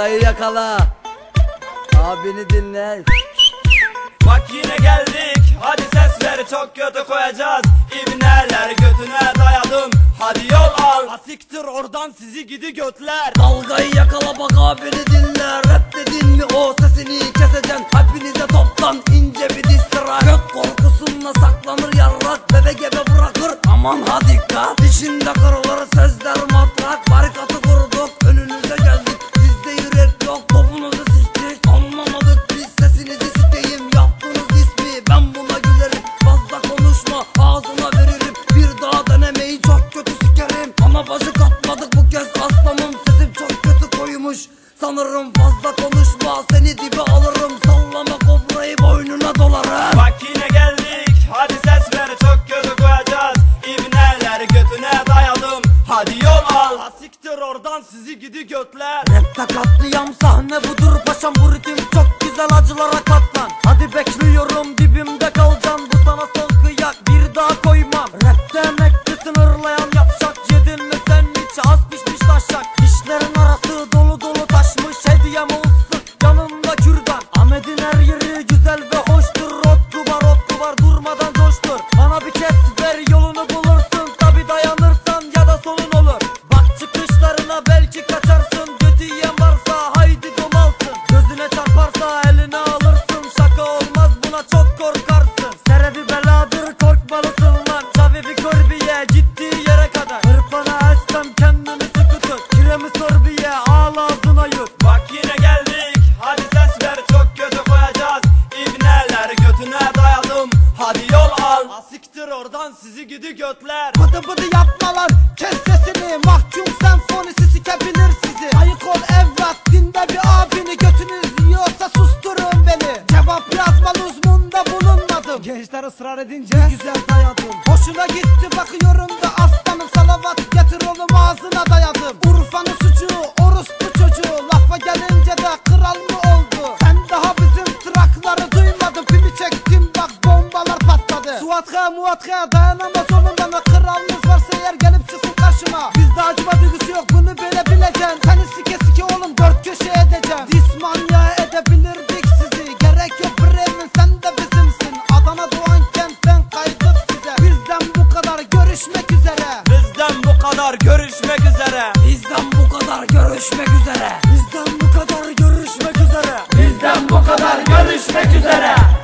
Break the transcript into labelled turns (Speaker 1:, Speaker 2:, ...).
Speaker 1: Dalgayı yakala. Abini dinle.
Speaker 2: Bak yine geldik hadi sesleri çok kötü koyacağız İbneler götüne dayadım hadi yol al Asiktir oradan sizi gidi götler
Speaker 1: Dalgayı yakala bak abini dinle. Rap dedin mi o sesini keseceksin. Hepinize toplan ince bir distrak. Gök korkusunla saklanır yarrak. Bebe gebe bırakır. Aman ha dikkat. Dişinde kırılır sözler matrak. Barikatı kurduk önünüze Sanırım fazla konuşma seni dibe alırım. Sallama kobrayı boynuna dolarım.
Speaker 2: Bak yine geldik. Hadi sesleri çok kötü koyacağız. İbneler götüne dayadım. Hadi yol al. Asiktir oradan sizi gidi götler.
Speaker 1: Rapte katliam sahne budur paşam. Bu ritim çok güzel acılara katlan. Hadi bekliyorum dibimde tut Kiremi sorbiye al ağzına yut.
Speaker 2: Bak yine geldik. Hadi sesleri çok kötü koyacağız. İbneler götüne dayadım hadi yol al. Asiktir oradan sizi gidi götler.
Speaker 3: Bıdı bıdı yapmalar. Kes sesini. Mahkum senfonisi sikebilir sizi. Ayık ol evlat. Dinde bir abini. Götünüz yiyorsa susturun beni. Cevap yazma lüzmunda bulunmadım. Gençler ısrar edince güzel dayadım. Hoşuna gitti. Bakıyorum da aslanım Salavat getir oğlum ağzına dayadım. Urfa'nın suçu orospu çocuğu. Lafa gelince de kral mı oldu? Sen daha bizim trakları duymadın. Pimi çektim bak bombalar patladı. Suatka muatka dayanamaz oğlum bana Kralınız varsa eğer gelip çıksın karşıma. Bizde acıma duygusu yok bunu böyle bileceksin Seni sike
Speaker 1: görüşmek üzere. Bizden bu kadar görüşmek üzere.
Speaker 2: Bizden bu kadar görüşmek üzere